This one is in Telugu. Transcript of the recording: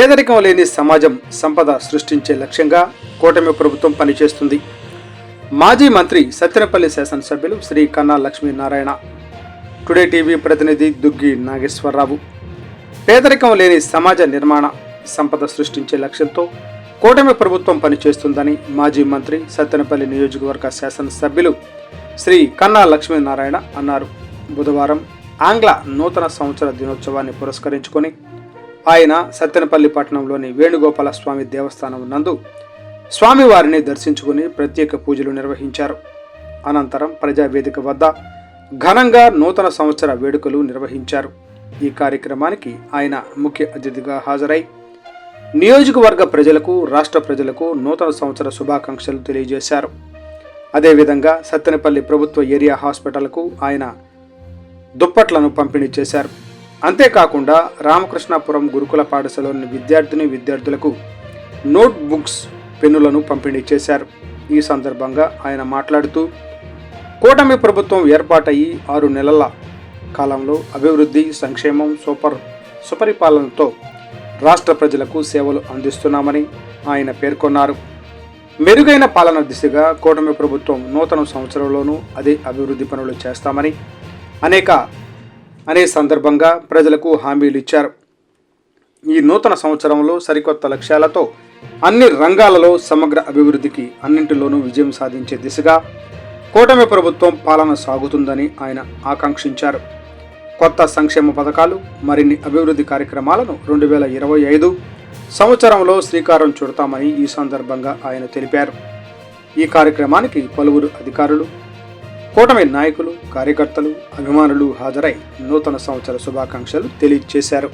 పేదరికం లేని సమాజం సంపద సృష్టించే లక్ష్యంగా కూటమి ప్రభుత్వం పనిచేస్తుంది. మాజీ మంత్రి సత్తెనపల్లి శాసనసభ్యులు శ్రీ కన్నా లక్ష్మీనారాయణ టుడే టీవీ ప్రతినిధి దుగ్గి నాగేశ్వరరావు. పేదరికం లేని సమాజ నిర్మాణ సంపద సృష్టించే లక్ష్యంతో కూటమి ప్రభుత్వం పనిచేస్తుందని మాజీ మంత్రి సత్తెనపల్లి నియోజకవర్గ శాసనసభ్యులు శ్రీ కన్నా లక్ష్మీనారాయణ అన్నారు. బుధవారం ఆంగ్ల నూతన సంవత్సర దినోత్సవాన్ని పురస్కరించుకొని ఆయన సత్తెనపల్లి పట్టణంలోని వేణుగోపాల స్వామి దేవస్థానం నందు స్వామివారిని దర్శించుకుని ప్రత్యేక పూజలు నిర్వహించారు. అనంతరం ప్రజావేదిక వద్ద ఘనంగా నూతన సంవత్సర వేడుకలు నిర్వహించారు. ఈ కార్యక్రమానికి ఆయన ముఖ్య అతిథిగా హాజరై నియోజకవర్గ ప్రజలకు రాష్ట్ర ప్రజలకు నూతన సంవత్సర శుభాకాంక్షలు తెలియజేశారు. అదేవిధంగా సత్తెనపల్లి ప్రభుత్వ ఏరియా హాస్పిటల్కు ఆయన దుప్పట్లను పంపిణీ చేశారు. అంతేకాకుండా రామకృష్ణాపురం గురుకుల పాఠశాలలోని విద్యార్థిని విద్యార్థులకు నోట్ బుక్స్ పెన్నులను పంపిణీ చేశారు. ఈ సందర్భంగా ఆయన మాట్లాడుతూ కూటమి ప్రభుత్వం ఏర్పాటయ్యి ఆరు నెలల కాలంలో అభివృద్ధి సంక్షేమం సూపర్ సుపరిపాలనతో రాష్ట్ర ప్రజలకు సేవలు అందిస్తున్నామని ఆయన పేర్కొన్నారు. మెరుగైన పాలన దిశగా కూటమి ప్రభుత్వం నూతన సంవత్సరంలోనూ అదే అభివృద్ధి పనులు చేస్తామని అనేక అనే సందర్భంగా ప్రజలకు హామీలు ఇచ్చారు. ఈ నూతన సంవత్సరంలో సరికొత్త లక్ష్యాలతో అన్ని రంగాలలో సమగ్ర అభివృద్ధికి అన్నింటిలోనూ విజయం సాధించే దిశగా కూటమి ప్రభుత్వం పాలన సాగుతుందని ఆయన ఆకాంక్షించారు. కొత్త సంక్షేమ పథకాలు మరిన్ని అభివృద్ధి కార్యక్రమాలను రెండు వేల ఇరవై ఐదు సంవత్సరంలో శ్రీకారం చుడతామని ఈ సందర్భంగా ఆయన తెలిపారు. ఈ కార్యక్రమానికి పలువురు అధికారులు కూటమి నాయకులు కార్యకర్తలు అభిమానులు హాజరై నూతన సంవత్సర శుభాకాంక్షలు తెలియజేశారు.